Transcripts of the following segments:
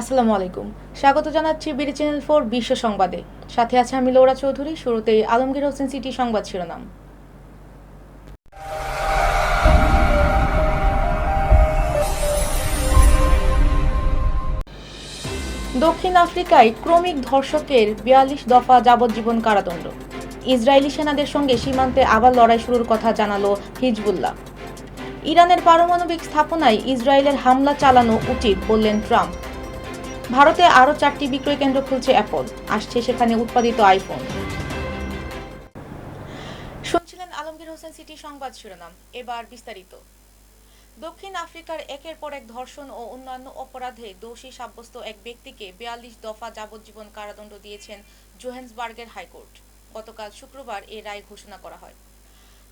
আসসালামু আলাইকুম। স্বাগত জানাচ্ছি বিডি চ্যানেল ফোর বিশ্ব সংবাদে। সাথে আছে আমি লৌরা চৌধুরী, শুরুতেই আলমগীর হোসেন সিটি সংবাদ শিরোনাম। দক্ষিণ আফ্রিকায় ক্রমিক ধর্ষকের বিয়াল্লিশ দফা যাবজ্জীবন কারাদণ্ড। ইসরায়েলি সেনাদের সঙ্গে সীমান্তে আবার লড়াই শুরুর কথা জানালো হিজবুল্লাহ। ইরানের পারমাণবিক স্থাপনায় ইসরায়েলের হামলা চালানো উচিত বললেন ট্রাম্প। ভারতে আরও চারটি বিক্রয় কেন্দ্র খুলছে অ্যাপল। আসছে সেখানে উৎপাদিত আইফোন। শুনছিলেন আলমগীর হোসেন সিটি সংবাদ শিরোনাম। এবার বিস্তারিত। দক্ষিণ আফ্রিকার একের পর এক ধর্ষণ ও অন্যান্য অপরাধে দোষী সাব্যস্ত এক ব্যক্তিকে বিয়াল্লিশ দফা যাবজ্জীবন কারাদণ্ড দিয়েছেন জোহেন্সবার্গের হাইকোর্ট। গতকাল শুক্রবার এ রায় ঘোষণা করা হয়।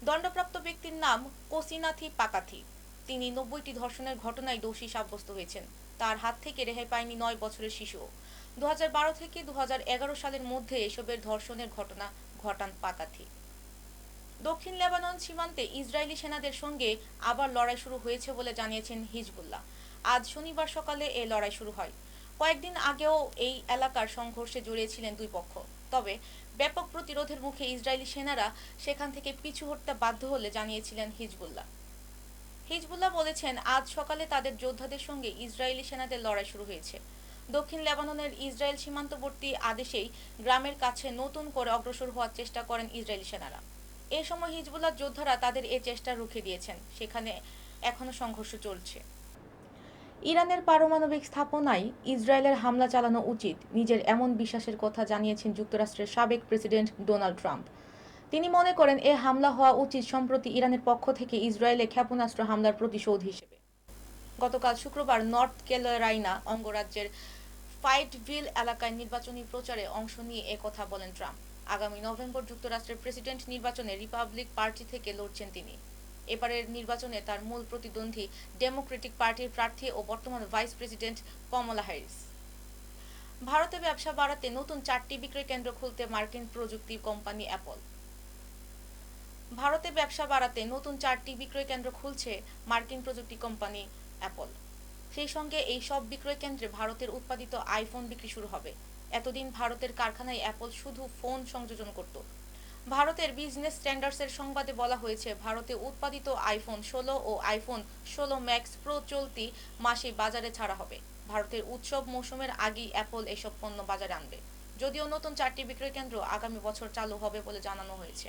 দণ্ডপ্রাপ্ত ব্যক্তির নাম কোসিনাথি পাকাথি। তিনি নব্বইটি ধর্ষণের ঘটনায় দোষী সাব্যস্ত হয়েছেন। তার হাত থেকে রেহাই পায়নি নয় বছরের শিশু। দু হাজার বারো থেকে দু হাজার এগারো সালের মধ্যে এসবের ধর্ষণের ঘটনা ঘটান পাকাথি দক্ষিণ লেবানন সীমান্তে ইসরায়েলি সেনাদের সঙ্গে আবার লড়াই শুরু হয়েছে বলে জানিয়েছেন হিজবুল্লাহ। আজ শনিবার সকালে এ লড়াই শুরু হয়। কয়েকদিন আগেও এই এলাকার সংঘর্ষে জড়িয়েছিলেন দুই পক্ষ। তবে ব্যাপক প্রতিরোধের মুখে ইসরায়েলি সেনারা সেখান থেকে পিছু হটতে বাধ্য হলে জানিয়েছিলেন হিজবুল্লাহ। হিজবুল্লাহ বলেছেন, আজ সকালে তাদের যোদ্ধাদের সঙ্গে ইসরায়েলি সেনাদের লড়াই শুরু হয়েছে। দক্ষিণ লেবাননের ইসরায়েল সীমান্তবর্তী আদেশেই গ্রামের কাছে নতুন করে অগ্রসর হওয়ার চেষ্টা করেন ইসরায়েলি সেনারা। এ সময় হিজবুল্লাহ যোদ্ধারা তাদের এ চেষ্টা রুখে দিয়েছেন। সেখানে এখনও সংঘর্ষ চলছে। ইরানের পারমাণবিক স্থাপনায় ইসরায়েলের হামলা চালানো উচিত, নিজের এমন বিশ্বাসের কথা জানিয়েছেন যুক্তরাষ্ট্রের সাবেক প্রেসিডেন্ট ডোনাল্ড ট্রাম্প। তিনি মনে করেন এ হামলা হওয়া উচিত সম্প্রতি ইরানের পক্ষ থেকে ইসরায়েলে ক্ষেপণাস্ত্র হামলার প্রতিশোধ হিসেবে। গতকাল শুক্রবার নর্থ ক্যারোলাইনা অঙ্গরাজ্যের ফাইটভিল এলাকায় নির্বাচনী প্রচারে অংশ নিয়ে একথা বলেন ট্রাম্প। আগামী নভেম্বর যুক্তরাষ্ট্রের প্রেসিডেন্ট নির্বাচনে রিপাবলিক পার্টি থেকে লড়ছেন তিনি। এবারের নির্বাচনে তার মূল প্রতিদ্বন্দ্বী ডেমোক্রেটিক পার্টির প্রার্থী ও বর্তমান ভাইস প্রেসিডেন্ট কমলা হ্যারিস। ভারতে ব্যবসা বাড়াতে নতুন চারটি বিক্রয় কেন্দ্র খুলতে মার্কিন প্রযুক্তি কোম্পানি অ্যাপল। ভারতে ব্যবসা বাড়াতে নতুন চারটি বিক্রয় কেন্দ্র খুলছে মার্কিন প্রযুক্তি কোম্পানি অ্যাপল। সেই সঙ্গে এই সব বিক্রয় কেন্দ্রে ভারতের উৎপাদিত আইফোন বিক্রি শুরু হবে। এতদিন ভারতের কারখানায় অ্যাপল শুধু ফোন সংযোজন করত। ভারতের বিজনেস স্ট্যান্ডার্ডসের সংবাদে বলা হয়েছে, ভারতে উৎপাদিত আইফোন ষোলো ও আইফোন ষোলো ম্যাক্স প্রো চলতি মাসে বাজারে ছাড়া হবে। ভারতের উৎসব মৌসুমের আগেই অ্যাপল এসব পণ্য বাজারে আনবে। যদিও নতুন চারটি বিক্রয় কেন্দ্র আগামী বছর চালু হবে বলে জানানো হয়েছে।